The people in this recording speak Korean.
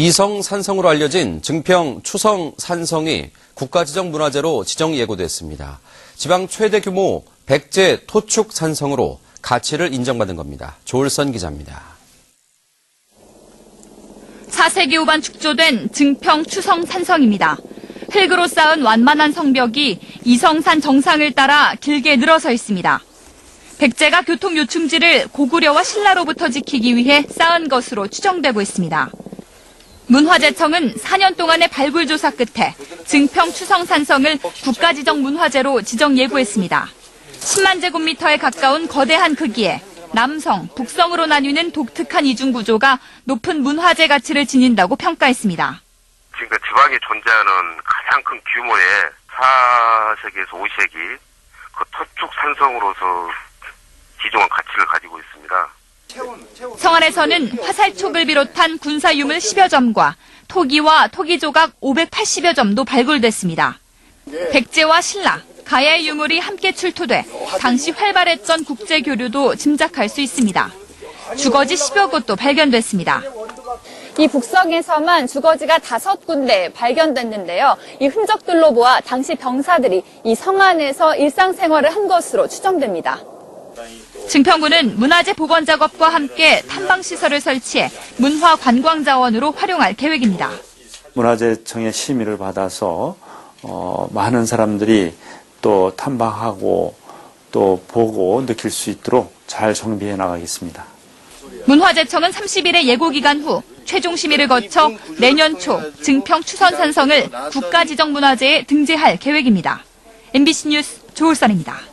이성 산성으로 알려진 증평 추성 산성이 국가지정 문화재로 지정 예고됐습니다. 지방 최대 규모 백제 토축 산성으로 가치를 인정받은 겁니다. 조을선 기자입니다. 4세기 후반 축조된 증평 추성 산성입니다. 흙으로 쌓은 완만한 성벽이 이성산 정상을 따라 길게 늘어서 있습니다. 백제가 교통 요충지를 고구려와 신라로부터 지키기 위해 쌓은 것으로 추정되고 있습니다. 문화재청은 4년 동안의 발굴 조사 끝에 증평 추성 산성을 국가지정 문화재로 지정 예고했습니다. 10만 제곱미터에 가까운 거대한 크기에 남성, 북성으로 나뉘는 독특한 이중 구조가 높은 문화재 가치를 지닌다고 평가했습니다. 지금 그 지방에 존재하는 가장 큰 규모의 4세기에서 5세기 그 토축 산성으로서 지정한 가치를 가지고 있습니다. 성안에서는 화살촉을 비롯한 군사 유물 10여 점과 토기와 토기 조각 580여 점도 발굴됐습니다. 백제와 신라, 가야의 유물이 함께 출토돼 당시 활발했던 국제 교류도 짐작할 수 있습니다. 주거지 10여 곳도 발견됐습니다. 이 북성에서만 주거지가 다섯 군데 발견됐는데요. 이 흔적들로 보아 당시 병사들이 이 성안에서 일상생활을 한 것으로 추정됩니다. 증평구는 문화재 복원 작업과 함께 탐방시설을 설치해 문화 관광 자원으로 활용할 계획입니다. 문화재청의 심의를 받아서 어, 많은 사람들이 또 탐방하고 또 보고 느낄 수 있도록 잘 정비해 나가겠습니다. 문화재청은 30일의 예고 기간 후 최종 심의를 거쳐 내년 초 증평 추선산성을 국가지정 문화재에 등재할 계획입니다. MBC 뉴스 조울선입니다.